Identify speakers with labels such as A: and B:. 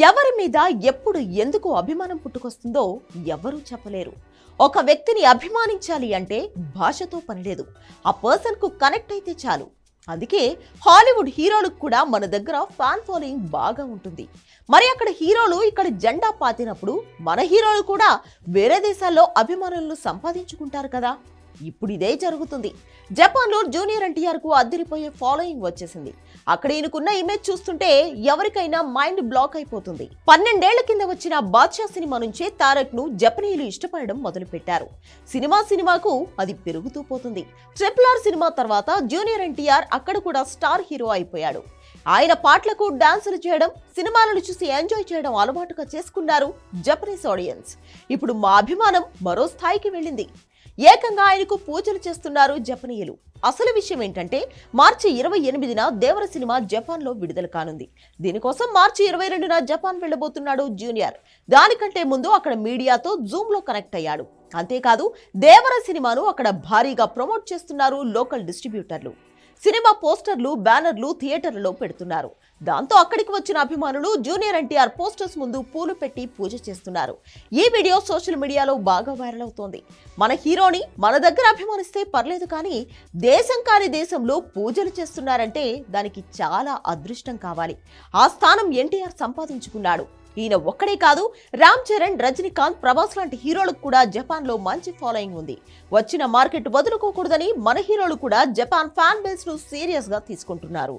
A: ఎవరి మీద ఎప్పుడు ఎందుకు అభిమానం పుట్టుకొస్తుందో ఎవరూ చెప్పలేరు. ఒక వ్యక్తిని అభిమానించాలి అంటే భాషతో పనిలేదు ఆ పర్సన్కు కనెక్ట్ అయితే చాలు. అందుకే హాలీవుడ్ హీరోలకు కూడా మన దగ్గర ఫ్యాన్ ఫాలోయింగ్ బాగా ఉంటుంది. మరి అక్కడ హీరోలు ఇక్కడ జెండా పాతినప్పుడు మన హీరోలు కూడా వేరే దేశాల్లో అభిమానులను సంపాదించుకుంటారు కదా? ఇప్పుడు ఇదే జరుగుతుంది. జపాన్లో జూనియర్ ఎన్టీఆర్కు అద్దరిపోయే ఫాలోయింగ్ వచ్చేసింది. అక్కడ ఈయనకున్న ఇమేజ్ చూస్తుంటే ఎవరికైనా మైండ్ బ్లాక్ అయిపోతుంది. పన్నెండేళ్ళ కింద వచ్చిన బాద్షా సినిమా నుంచే తారక్ను జపనీయులు ఇష్టపడడం మొదలుపెట్టారు. సినిమా సినిమాకు అది పెరుగుతూ పోతుంది. ట్రిపుల్ ఆర్ సినిమా తర్వాత జూనియర్ ఎన్టీఆర్ అక్కడ కూడా స్టార్ హీరో అయిపోయాడు. ఆయన పాటలకు డాన్సులు చేయడం సినిమాలను చూసి ఎంజాయ్ చేయడం అలవాటుగా చేసుకున్నారు జపనీస్ ఆడియన్స్ ఇప్పుడు మా అభిమానం మరో స్థాయికి వెళ్ళింది. ఏకంగా ఆయనకు పూజలు చేస్తున్నారు జపనీయులు. అసలు విషయం ఏంటంటే మార్చి ఇరవై ఎనిమిదిన దేవర సినిమా జపాన్లో విడుదల కానుంది. దీనికోసం మార్చి ఇరవై రెండున జపాన్ వెళ్ళబోతున్నాడు జూనియర్. దానికంటే ముందు అక్కడ మీడియాతో జూమ్లో కనెక్ట్ అయ్యాడు. అంతేకాదు దేవర సినిమాను అక్కడ భారీగా ప్రమోట్ చేస్తున్నారు లోకల్ డిస్ట్రిబ్యూటర్లు. సినిమా పోస్టర్లు బ్యానర్లు థియేటర్లలో పెడుతున్నారు. దాంతో అక్కడికి వచ్చిన అభిమానులు జూనియర్ ఎన్టీఆర్ పోస్టర్స్ ముందు పూలు పెట్టి పూజ చేస్తున్నారు. ఈ వీడియో సోషల్ మీడియాలో బాగా వైరల్ అవుతోంది. మన హీరోని మన దగ్గర అభిమానిస్తే పర్లేదు కానీ దేశం కాని దేశంలో పూజలు చేస్తున్నారంటే దానికి చాలా అదృష్టం కావాలి. ఆ స్థానం ఎన్టీఆర్ సంపాదించుకున్నాడు. ఈయన ఒక్కడే కాదు రామ్ చరణ్ రజనీకాంత్ ప్రభాస్ లాంటి హీరోలకు కూడా జపాన్లో మంచి ఫాలోయింగ్ ఉంది. వచ్చిన మార్కెట్ వదులుకోకూడదని మన హీరోలు కూడా జపాన్ ఫ్యాన్ బేస్ను సీరియస్గా తీసుకుంటున్నారు.